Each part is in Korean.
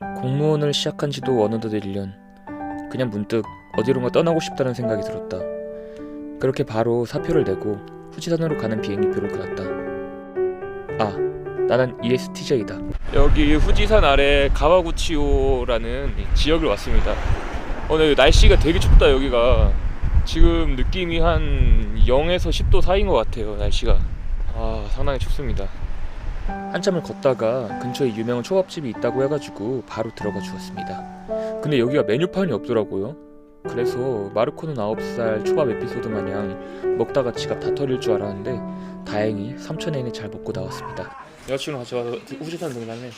공무원을 시작한 지도 어느덧 1년. 그냥 문득 어디론가 떠나고 싶다는 생각이 들었다. 그렇게 바로 사표를 내고 후지산으로 가는 비행기표를 끊었다. 아, 나는 ESTJ다. 여기 후지산 아래 가와구치오라는 지역을 왔습니다. 오늘 날씨가 되게 춥다 여기가. 지금 느낌이 한 0에서 10도 사이인 것 같아요 날씨가. 아 상당히 춥습니다. 한참을 걷다가 근처에 유명한 초밥집이 있다고 해가지고 바로 들어가 주었습니다. 근데 여기가 메뉴판이 없더라고요. 그래서 마르코는 9살 초밥 에피소드 마냥 먹다가 지갑 다 털릴 줄 알았는데 다행히 3천엔에 잘 먹고 나왔습니다. 여자친구 같이 와서 후지산 등산해.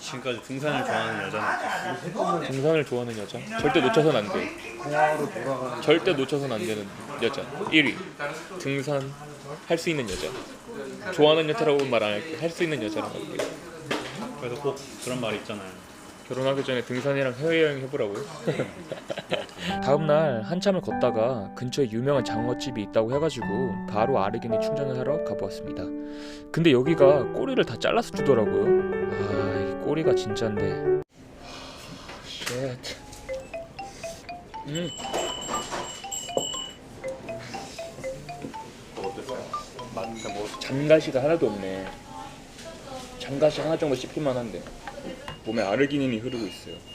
지금까지 등산을 좋아하는 여자는 등산을 좋아하는 여자. 절대 놓쳐선 안 돼. 절대 놓쳐선 안 되는 여자. 1위. 등산 할 수 있는 여자. 좋아하는 여자라고 말 안 할게. 할 수 있는 여자라고 할게. 그래서 꼭 그런 말 있잖아요. 결혼하기 전에 등산이랑 해외여행 해보라고요? 다음날 한참을 걷다가 근처에 유명한 장어집이 있다고 해가지고 바로 아르기니 충전을 하러 가보았습니다. 근데 여기가 꼬리를 다 잘라서 주더라고요. 아, 이 꼬리가 진짠데. 쉣. 음. 장가시가 하나도 없네. 장가시 하나 정도 씹힐만 한데. 몸에 아르기닌이 흐르고 있어요.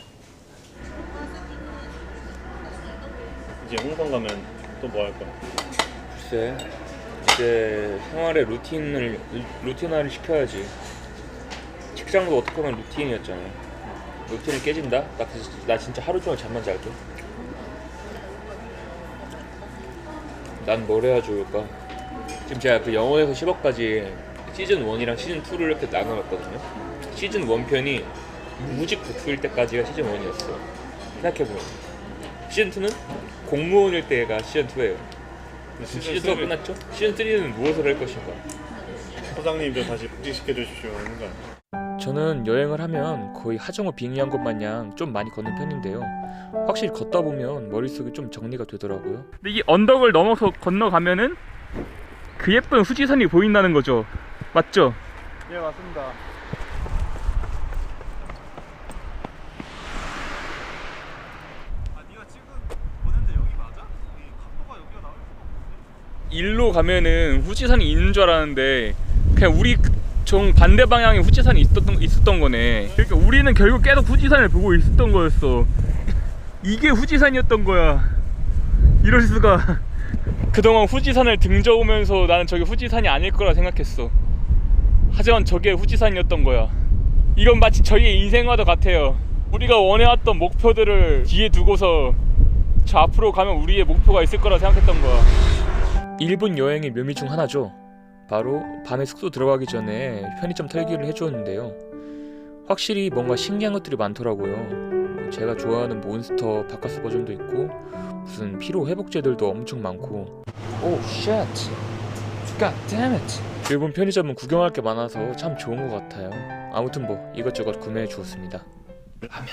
이제 홍성 가면 또 뭐 할 거야? 글쎄 이제 생활의 루틴을 루틴화를 시켜야지. 직장도 어떻게 보면 루틴이었잖아. 루틴을 깨진다? 나, 그- 나 진짜 하루 종일 잠만 잘게. 난 뭘 해야 좋을까? 지금 제가 그 영원에서 10억까지 시즌 1이랑 시즌 2를 이렇게 나눠봤거든요. 시즌 1 편이 무직 복수일 때까지가 시즌 1이었어. 생각해보면. 시즌 2는 공무원일 때가 시즌 2예요. 시즌 2가 끝났죠? 시즌 3는 무엇을 할 것인가? 소장님도 다시 복직시켜 주십시오 하는 거 아니야? 저는 여행을 하면 거의 하정우 빙의한 것 마냥 좀 많이 걷는 편인데요. 확실히 걷다 보면 머릿속이 좀 정리가 되더라고요. 근데 이 언덕을 넘어서 건너가면은 그 예쁜 후지산이 보인다는 거죠. 맞죠? 예 맞습니다. 일로 가면은 후지산이 있는 줄 알았는데 그냥 우리 정 반대 방향에 후지산이 있었던, 있었던 거네. 그러니까 우리는 결국 계속 후지산을 보고 있었던 거였어. 이게 후지산이었던 거야. 이럴 수가. 그동안 후지산을 등져오면서 나는 저게 후지산이 아닐 거라 생각했어. 하지만 저게 후지산이었던 거야. 이건 마치 저희의 인생과도 같아요. 우리가 원해왔던 목표들을 뒤에 두고서 저 앞으로 가면 우리의 목표가 있을 거라 생각했던 거야. 일본 여행의 묘미 중 하나죠. 바로 밤에 숙소 들어가기 전에 편의점 털기를 해주었는데요. 확실히 뭔가 신기한 것들이 많더라고요. 뭐 제가 좋아하는 몬스터 바카스 버전도 있고 무슨 피로 회복제들도 엄청 많고. 오 쉣. God damn it. 일본 편의점은 구경할 게 많아서 참 좋은 것 같아요. 아무튼 뭐 이것저것 구매해 주었습니다. 라면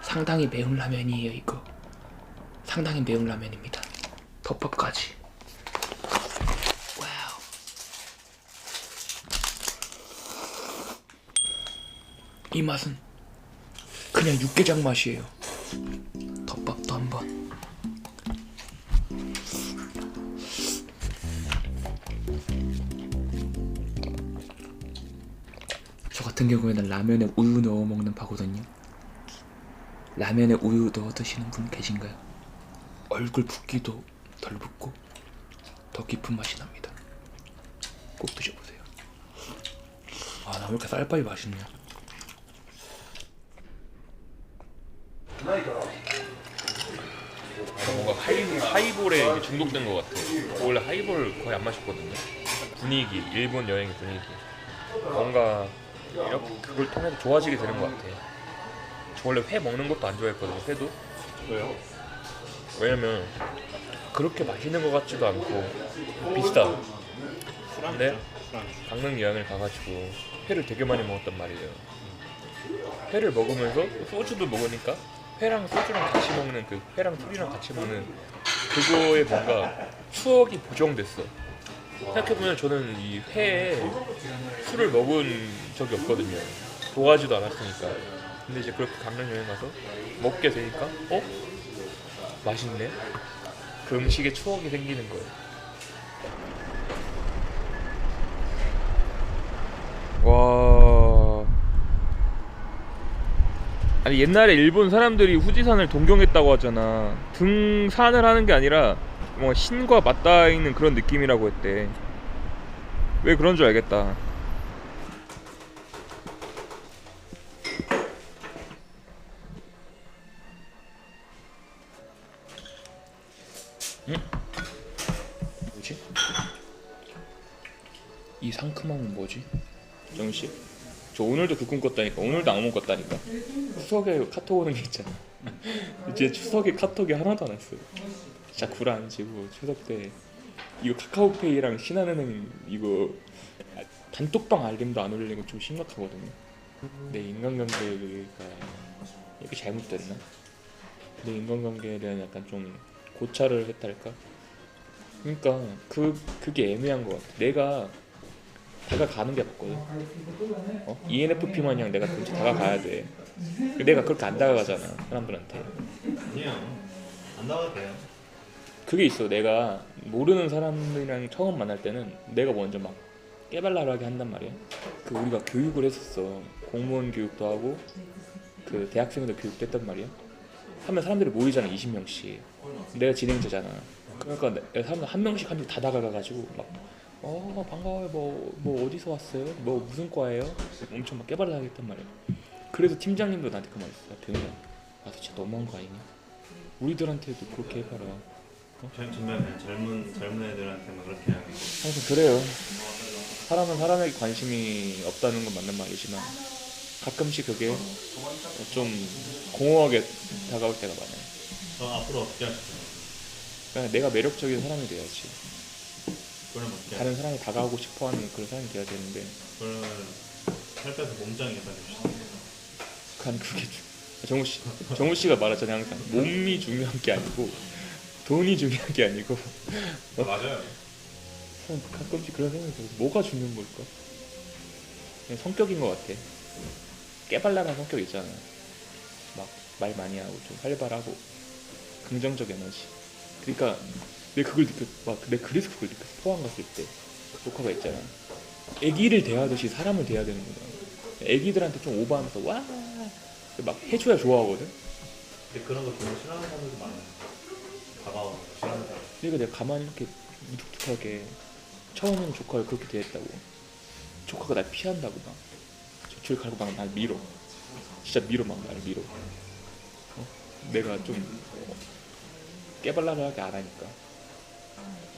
상당히 매운 라면이에요 이거 상당히 매운 라면입니다 덮밥까지 이 맛은 그냥 육개장 맛이에요 덮밥도 한번 저 같은 경우에는 라면에 우유 넣어 먹는 파거든요 라면에 우유 넣어 드시는 분 계신가요? 얼굴 붓기도 덜 붓고 더 깊은 맛이 납니다. 꼭 드셔보세요. 아, 나 왜 이렇게 쌀밥이 맛있냐? 뭔가 하이볼, 하이볼에 중독된 것 같아. 원래 하이볼 거의 안 마셨거든요. 분위기, 일본 여행 분위기. 뭔가 이렇게 그걸 통해서 좋아지게 되는 것 같아. 저 원래 회 먹는 것도 안 좋아했거든요. 회도. 왜요? 왜냐면 그렇게 맛있는 것 같지도 않고 비싸. 술안 강릉 여행을 가가지고 회를 되게 많이 먹었단 말이에요. 회를 먹으면서 소주도 먹으니까 회랑 소주랑 같이 먹는 그 회랑 술이랑 같이 먹는 그거에 뭔가 추억이 보정됐어. 생각해보면 저는 이 회에 술을 먹은 적이 없거든요. 좋아하지도 않았으니까. 근데 이제 그렇게 강릉 여행 가서 먹게 되니까 어? 맛있네. 그 음식에 추억이 생기는 거예요. 와. 아니 옛날에 일본 사람들이 후지산을 동경했다고 하잖아. 등산을 하는 게 아니라 뭔가 신과 맞닿아 있는 그런 느낌이라고 했대. 왜 그런 줄 알겠다. 뭐지? 이 상큼함은 뭐지? 정씨 저 오늘도 그 꿈 꿨다니까. 오늘도 악몽 꿨다니까. 추석에 카톡 오는 게 있잖아. 이제 추석에 카톡이 하나도 안 왔어요. 진짜 구라 안 치고 추석 때 이거 카카오페이랑 신한은행 이거 단톡방 알림도 안 올리는 거좀 심각하거든요. 내 인간관계가 이렇게 잘못됐나? 내 인간관계에 대한 약간 좀 고찰을 했달까? 그러니까 그 그게 애매한 것 같아. 내가 다가가는 게 맞거든. 어? ENFP 마냥 내가 진짜 다가가야 돼. 내가 그렇게 안 다가가잖아 사람들한테. 아니요. 안 나가도 돼요. 그게 있어. 내가 모르는 사람들이랑 처음 만날 때는 내가 먼저 막 깨발랄하게 한단 말이야. 그 우리가 교육을 했었어. 공무원 교육도 하고 그 대학생들 교육도 했단 말이야. 하면 사람들이 모이잖아 20명씩. 내가 진행자잖아. 그러니까 사람들 한 명씩 한 명 다 다가가가지고 막 어 반가워요 뭐 뭐 어디서 왔어요 뭐 무슨 과예요 엄청 막 깨발랄하게 했단 말이야. 그래서 팀장님도 나한테 그 말했어. 병이야. 아 진짜 너무한 거 아니냐? 우리들한테도 그렇게 해봐라. 전 정말 젊은 젊은 애들한테만 그렇게 하는 거. 항상 그래요. 사람은 사람에게 관심이 없다는 건 맞는 말이지만 가끔씩 그게 좀 공허하게 다가올 때가 많아요. 저 앞으로 어떻게 하실까요? 그러니까 내가 매력적인 사람이 돼야지. 어떻게 다른 사람이 다가오고 싶어하는 그런 사람이 돼야 되는데 그러면 살 빼서 몸짱이 약간 주시는 간 그게 좀- 정우 씨, 정우 씨가 말하잖아요 항상 몸이 중요한 게 아니고 돈이 중요한 게 아니고 거. 맞아요. 참 가끔씩 그런 생각이 들어. 뭐가 중요한 걸까? 그냥 성격인 것 같아. 깨발랄한 성격 있잖아. 막 말 많이 하고 좀 활발하고 긍정적 에너지. 그러니까 내 그걸 느꼈. 막내 그래서 그걸 느꼈어. 포항 갔을 때 녹화가 있잖아. 애기를 대하듯이 사람을 대해야 되는구나. 애기들한테 좀 오버하면서 와. 막 해줘야 좋아하거든. 근데 그런 거 별로 싫어하는 사람들도 많아요. 다가오는 거 싫어하는 사람. 그러니까 내가 가만히 이렇게 무뚝뚝하게 처음에는 조카를 그렇게 대했다고 조카가 날 피한다고 막줄 갈고 막 날 밀어 진짜 밀어 막 날 밀어 어? 내가 좀 어, 깨발랄하게 안 하니까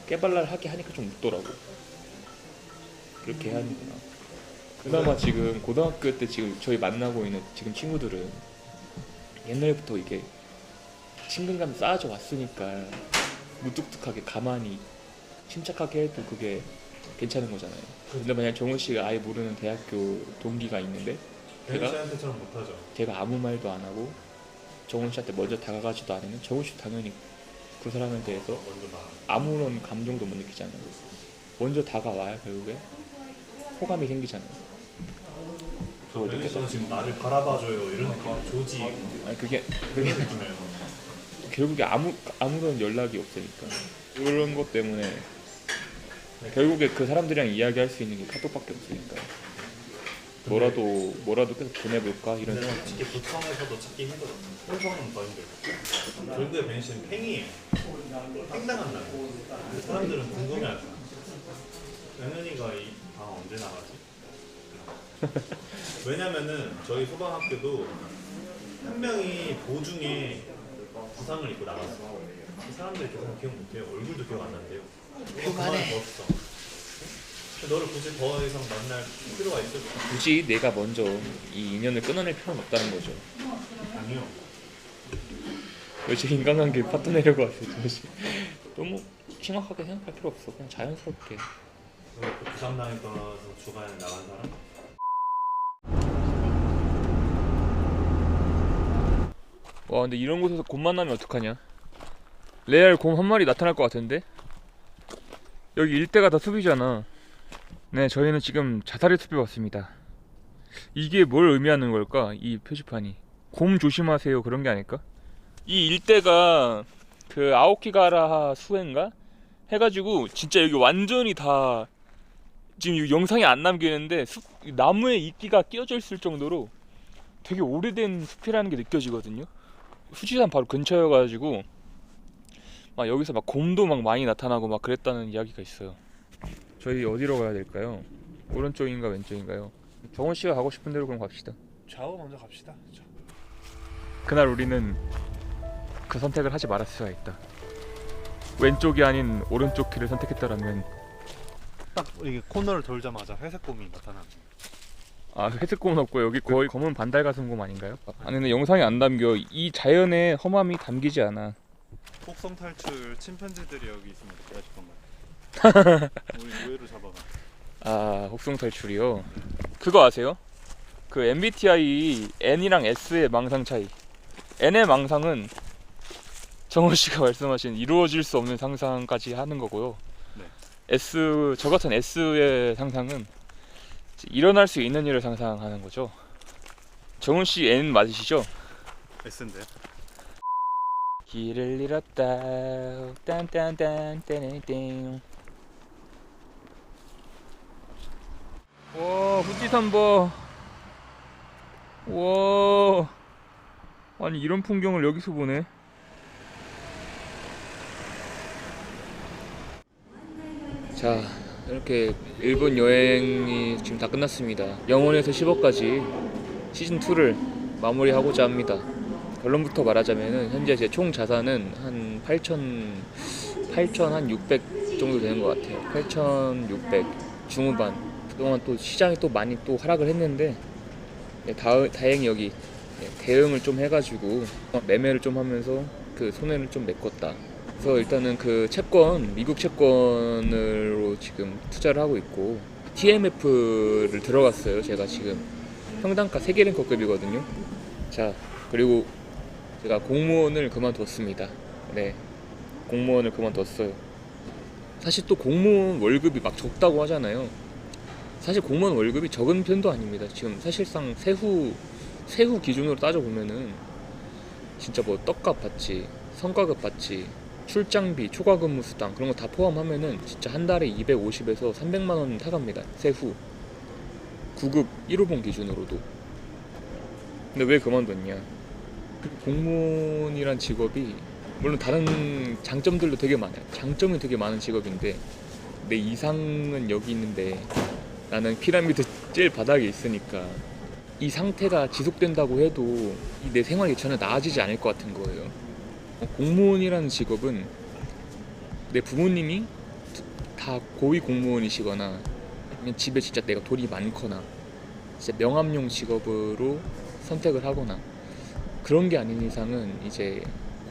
깨발랄하게 하니까 좀 웃더라고 그렇게 해야 하는구나 그나마 지금 고등학교 때 지금 저희 만나고 있는 지금 친구들은 옛날부터 이게 친근감 쌓아져 왔으니까 무뚝뚝하게 가만히 침착하게 해도 그게 괜찮은 거잖아요. 근데 만약 정우 씨가 아예 모르는 대학교 동기가 있는데? 씨한테처럼 못하죠. 제가 아무 말도 안 하고 정우 씨한테 먼저 다가가지도 않으면 정우 씨 당연히 그 사람에 대해서. 아무런 감정도 못 느끼잖아요. 먼저 다가와야 결국에 호감이 생기잖아요. 그걸 느껴서 지금 나를 바라봐줘요 이런 느낌. 조지 아니 그게 그게. 결국에 아무 아무런 연락이 없으니까 그런 것 때문에 결국에 그 사람들이랑 이야기할 수 있는 게 카톡밖에 없으니까 뭐라도 뭐라도 계속 보내볼까 이런 근데 생각. 솔직히 도청에서도 찾기 힘들어요. 홍성은 더 힘들고. 결국에 씨는 팽이에요. 팽당한다고. 사람들은 궁금해할 거야. 연은이가 이방 언제 나가지? 왜냐면은 저희 소방학교도 한 명이 보중에 부상을 입고 나갔어. 그 사람들이 조금 기억 못해요. 얼굴도 기억 안 난대요. 그만해. 더 없어. 너를 굳이 더 이상 만날 필요가 있을까? 굳이 내가 먼저 이 인연을 끊어낼 필요는 없다는 거죠. 아니요. 왜제 인간관계 파토내려고 하세요, 잠시. 너무 심각하게 생각할 필요 없어. 그냥 자연스럽게. 그 부상 당해서 주간에 나간 사람? 와 근데 이런 곳에서 곰 만 나면 어떡하냐? 레알 곰 한 마리 나타날 것 같은데? 여기 일대가 다 숲이잖아. 네, 저희는 지금 자살의 숲에 왔습니다. 이게 뭘 의미하는 걸까? 이 표지판이 곰 조심하세요 그런 게 아닐까? 이 일대가 그 아오키가라 수엔가 해가지고 진짜 여기 완전히 다 지금 이 영상이 안 남기는데 숲, 나무에 이끼가 끼어져 있을 정도로 되게 오래된 숲이라는 게 느껴지거든요. 후지산 바로 근처여가지고 막 여기서 막 곰도 막 많이 나타나고 막 그랬다는 이야기가 있어요. 저희 어디로 가야 될까요? 오른쪽인가 왼쪽인가요? 정원 씨가 가고 싶은 대로 그럼 갑시다. 좌우 먼저 갑시다. 자. 그날 우리는 그 선택을 하지 말았어야 했다. 왼쪽이 아닌 오른쪽 길을 선택했더라면 딱 이게 코너를 돌자마자 회색 곰이 나타나. 아 회색 곰은 없고 여기 거의 검은 반달 가슴 곰 아닌가요? 아니 근데 영상이 안 담겨 이 자연의 험함이 담기지 않아 폭성 탈출 침팬지들이 여기 있으면 어떻게 하실 건가요? 우리 노예로 잡아가. 아 혹성 탈출이요? 그거 아세요? 그 MBTI N이랑 S의 망상 차이 N의 망상은 정호 씨가 말씀하신 이루어질 수 없는 상상까지 하는 거고요 네. S 저 같은 S의 상상은 일어날 수 있는 일을 상상하는 거죠 정훈 씨 N 맞으시죠? S인데요. 길을 잃었다 딴딴딴 딴 와 후지산 봐. 와 아니 이런 풍경을 여기서 보네 자 이렇게 일본 여행이 지금 다 끝났습니다. 영원에서 10억까지 시즌 2를 마무리하고자 합니다. 결론부터 말하자면은 현재 제 총 자산은 한 8천 8천 한 600 정도 되는 것 같아요. 8,600 중후반. 그동안 또 시장이 또 많이 또 하락을 했는데 네, 다, 다행히 여기 네, 대응을 좀 해가지고 어, 매매를 좀 하면서 그 손해를 좀 메꿨다. 그래서 일단은 그 채권 미국 채권으로 지금 투자를 하고 있고 TMF를 들어갔어요. 제가 지금 평단가 세계 랭커급이거든요. 자 그리고 제가 공무원을 그만뒀습니다. 네 공무원을 그만뒀어요. 사실 또 공무원 월급이 막 적다고 하잖아요. 사실 공무원 월급이 적은 편도 아닙니다. 지금 사실상 세후 세후 기준으로 따져 보면은 진짜 뭐 떡값 받지, 성과급 받지, 출장비, 초과 근무 수당 그런 거 다 포함하면은 진짜 한 달에 250에서 300만 원 타갑니다. 세후 9급 1호봉 기준으로도. 근데 왜 그만뒀냐? 공무원이란 직업이 물론 다른 장점들도 되게 많아요. 장점이 되게 많은 직업인데 내 이상은 여기 있는데 나는 피라미드 제일 바닥에 있으니까 이 상태가 지속된다고 해도 이내 생활이 전혀 나아지지 않을 것 같은 거예요. 어, 공무원이라는 직업은 내 부모님이 다 고위 공무원이시거나 아니면 집에 진짜 내가 돈이 많거나 진짜 명함용 직업으로 선택을 하거나 그런 게 아닌 이상은 이제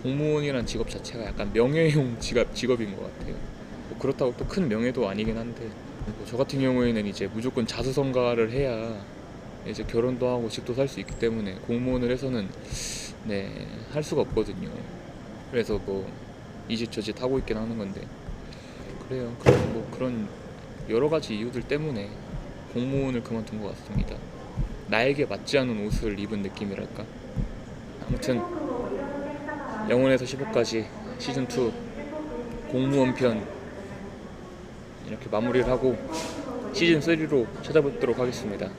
공무원이라는 직업 자체가 약간 명예용 직업, 직업인 것 같아요. 뭐 그렇다고 또 큰 명예도 아니긴 한데 뭐 저 같은 경우에는 이제 무조건 자수성가를 해야 이제 결혼도 하고 집도 살 수 있기 때문에 공무원을 해서는 네 할 수가 없거든요. 그래서 뭐이집저집 하고 있긴 하는 건데 그래요. 그래서 뭐 그런 여러 가지 이유들 때문에 공무원을 그만둔 것 같습니다. 나에게 맞지 않은 옷을 입은 느낌이랄까. 아무튼 영원에서 15까지 시즌 2 공무원 편 이렇게 마무리를 하고 시즌 3로 찾아뵙도록 하겠습니다.